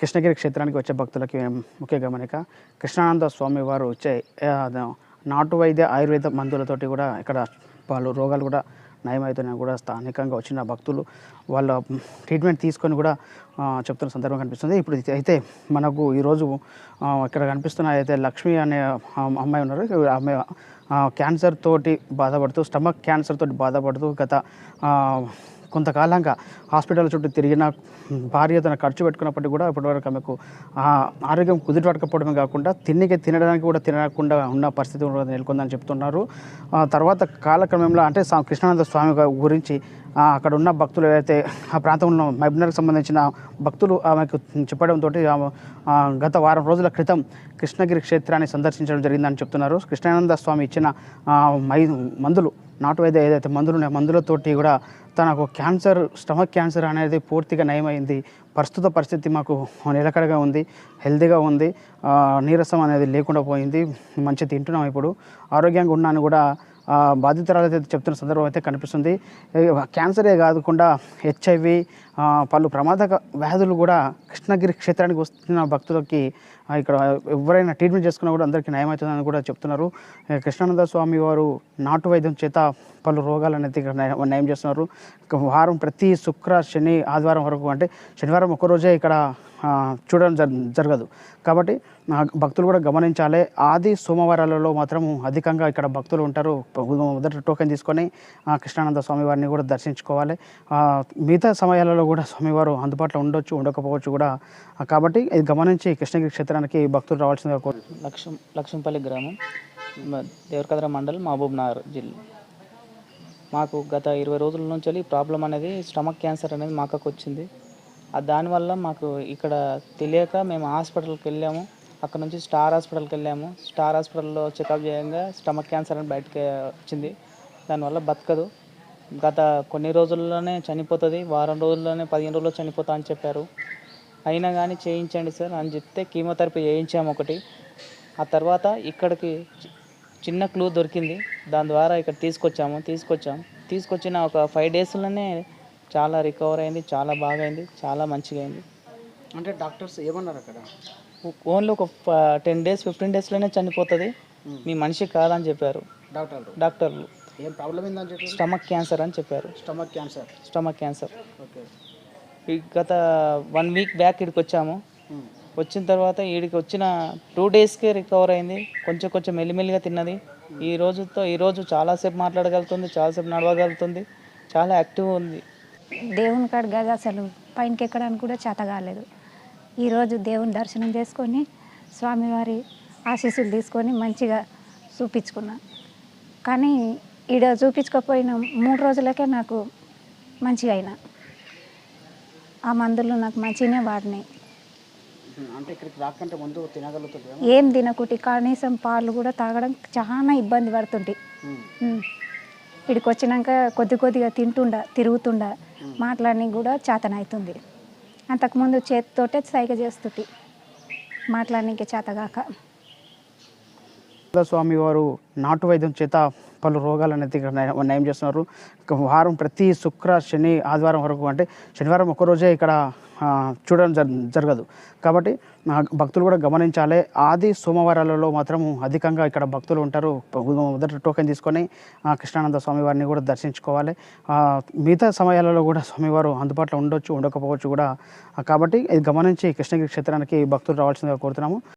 కృష్ణగిరి క్షేత్రానికి వచ్చే భక్తులకి ముఖ్య గమనిక? కృష్ణానంద స్వామి వారు వచ్చే నాటు వైద్య ఆయుర్వేద మందులతోటి కూడా ఇక్కడ వాళ్ళు రోగాలు కూడా నయమవుతున్నాయి కూడా స్థానికంగా వచ్చిన భక్తులు వాళ్ళ ట్రీట్మెంట్ తీసుకొని కూడా చెప్తున్న సందర్భం కనిపిస్తుంది. ఇప్పుడు అయితే మనకు ఈరోజు ఇక్కడ కనిపిస్తున్న అయితే లక్ష్మి అనే అమ్మాయి ఉన్నారు. ఆమె క్యాన్సర్ తోటి బాధపడుతూ స్టమక్ క్యాన్సర్ తోటి బాధపడుతూ గత కొంతకాలంగా హాస్పిటల్ చుట్టూ తిరిగిన భార్య తన ఖర్చు పెట్టుకున్నప్పటికీ కూడా ఇప్పటివరకు ఆమెకు ఆరోగ్యం కుదిరిపడకపోవడమే కాకుండా తిండికి తినడానికి కూడా తినకుండా ఉన్న పరిస్థితి కూడా నెలకొందని చెప్తున్నారు. తర్వాత కాలక్రమంలో అంటే కృష్ణానంద స్వామి గురించి అక్కడ ఉన్న భక్తులు ఏదైతే ఆ ప్రాంతంలో మహబూబ్నగర్కి సంబంధించిన భక్తులు ఆమెకు చెప్పడంతో ఆమె గత వారం రోజుల క్రితం కృష్ణగిరి క్షేత్రాన్ని సందర్శించడం జరిగిందని చెప్తున్నారు. కృష్ణానంద స్వామి ఇచ్చిన మై మందులు నాటు వైద్య ఏదైతే మందులు ఉన్నాయో మందులతోటి కూడా తనకు క్యాన్సర్ స్టమక్ క్యాన్సర్ అనేది పూర్తిగా నయమైంది. ప్రస్తుత పరిస్థితి మాకు నిలకడగా ఉంది హెల్తీగా ఉంది. నీరసం అనేది లేకుండా పోయింది. మంచి తింటున్నాం ఇప్పుడు. ఆరోగ్యంగా ఉన్నాను కూడా. బాధితురాలు అయితే చెప్తున్న సందర్భం అయితే కనిపిస్తుంది. క్యాన్సరే కాకుండా హెచ్ఐవి పలు ప్రమాదక వ్యాధులు కూడా కృష్ణగిరి క్షేత్రానికి వస్తున్న భక్తులకి ఇక్కడ ఎవరైనా ట్రీట్మెంట్ చేసుకున్నా కూడా అందరికీ నయమవుతుందని కూడా చెప్తున్నారు. కృష్ణానంద స్వామి వారు నాటు వైద్యం చేత పలు రోగాలు అనేది ఇక్కడ నయం చేస్తున్నారు. వారం ప్రతి శుక్ర శని ఆదివారం వరకు అంటే శనివారం ఒక్కరోజే ఇక్కడ చూడడం జరగదు. కాబట్టి భక్తులు కూడా గమనించాలి. ఆది సోమవారాలలో మాత్రం అధికంగా ఇక్కడ భక్తులు ఉంటారు. మొదట టోకెన్ తీసుకొని కృష్ణానంద స్వామి వారిని కూడా దర్శించుకోవాలి. మిగతా సమయాలలో కూడా స్వామివారు అందుబాటులో ఉండొచ్చు ఉండకపోవచ్చు కూడా. కాబట్టి ఇది గమనించి కృష్ణగిరి క్షేత్రానికి భక్తులు రావాల్సిందిగా కోరు లక్ష్మ లక్ష్మీపల్లి గ్రామం దేవరకద్ర మండలం మహబూబ్ నగర్ జిల్లా. మాకు గత ఇరవై రోజుల నుంచి ప్రాబ్లం అనేది స్టమక్ క్యాన్సర్ అనేది మా అక్కకు వచ్చింది. దానివల్ల మాకు ఇక్కడ తెలియక మేము హాస్పిటల్కి వెళ్ళాము. అక్కడ నుంచి స్టార్ హాస్పిటల్కి వెళ్ళాము. స్టార్ హాస్పిటల్లో చెకప్ చేయంగా స్టమక్ క్యాన్సర్ అని బయటకి వచ్చింది. దానివల్ల బతకదు. గత కొన్ని రోజుల్లోనే చనిపోతుంది. వారం రోజుల్లోనే పదిహేను రోజుల్లో చనిపోతా అని చెప్పారు. అయినా కానీ చేయించండి సార్ అని చెప్తే కీమోథెరపీ చేయించాము ఒకటి. ఆ తర్వాత ఇక్కడికి చిన్న క్లూ దొరికింది. దాని ద్వారా ఇక్కడ తీసుకొచ్చాము తీసుకొచ్చాము. తీసుకొచ్చిన ఒక ఫైవ్ డేస్లోనే చాలా రికవర్ అయింది చాలా బాగా అయింది చాలా మంచిగా అయింది అంటే డాక్టర్స్ ఏమన్నారు అక్కడ? ఓన్లీ ఒక టెన్ డేస్ ఫిఫ్టీన్ డేస్లోనే చనిపోతుంది. మీ మనిషి కాదని చెప్పారు. డాక్టర్లు? డాక్టర్లు. ఏం ప్రాబ్లం ఏందని చెప్పి స్టమక్ క్యాన్సర్ అని చెప్పారు. Stomach cancer. Stomach cancer. Okay. ఈ గత వన్ వీక్ బ్యాక్ ఇక్కడికి వచ్చాము. వచ్చిన తర్వాత వీడికి వచ్చిన టూ డేస్కే రికవర్ అయింది. కొంచెం కొంచెం మెల్లిమెల్లిగా తిన్నది. ఈ రోజుతో ఈ రోజు చాలాసేపు మాట్లాడగలుగుతుంది చాలాసేపు నడవగలుగుతుంది. చాలా యాక్టివ్ ఉంది. దేవుని కాడ గది అసలు పైనకి ఎక్కడానికి కూడా చేత కాలేదు. ఈరోజు దేవుని దర్శనం చేసుకొని స్వామివారి ఆశీస్సులు తీసుకొని మంచిగా చూపించుకున్నా. కానీ ఈడ చూపించుకోపోయిన మూడు రోజులకే నాకు మంచిగా అయినా. ఆ మందులు నాకు మంచిగానే వాడినాయి. ఏం తినకుటి కనీసం పాలు కూడా తాగడం చాలా ఇబ్బంది పడుతుంటే ఇక్కడికి వచ్చినాక కొద్ది కొద్దిగా తింటుండ తిరుగుతుండ. మాట్లాడని కూడా చేతనవుతుంది అంతకుముందు చేతితోటే సైగ చేస్తుంది మాట్లాడనీకి చేతగాక. స్వామి వారు నాటు వైద్యం చేత పలు రోగాలు అనేది ఇక్కడ నయం చేస్తున్నారు. వారం ప్రతి శుక్ర శని ఆదివారం వరకు అంటే శనివారం ఒక్కరోజే ఇక్కడ చూడడం జరగదు. కాబట్టి భక్తులు కూడా గమనించాలి. ఆది సోమవారాలలో మాత్రం అధికంగా ఇక్కడ భక్తులు ఉంటారు. మొదట టోకెన్ తీసుకొని కృష్ణానంద స్వామి వారిని కూడా దర్శించుకోవాలి. మిగతా సమయాలలో కూడా స్వామివారు అందుబాటులో ఉండొచ్చు ఉండకపోవచ్చు కూడా. కాబట్టి ఇది గమనించి కృష్ణగిరి క్షేత్రానికి భక్తులు రావాల్సిందిగా కోరుతున్నాము.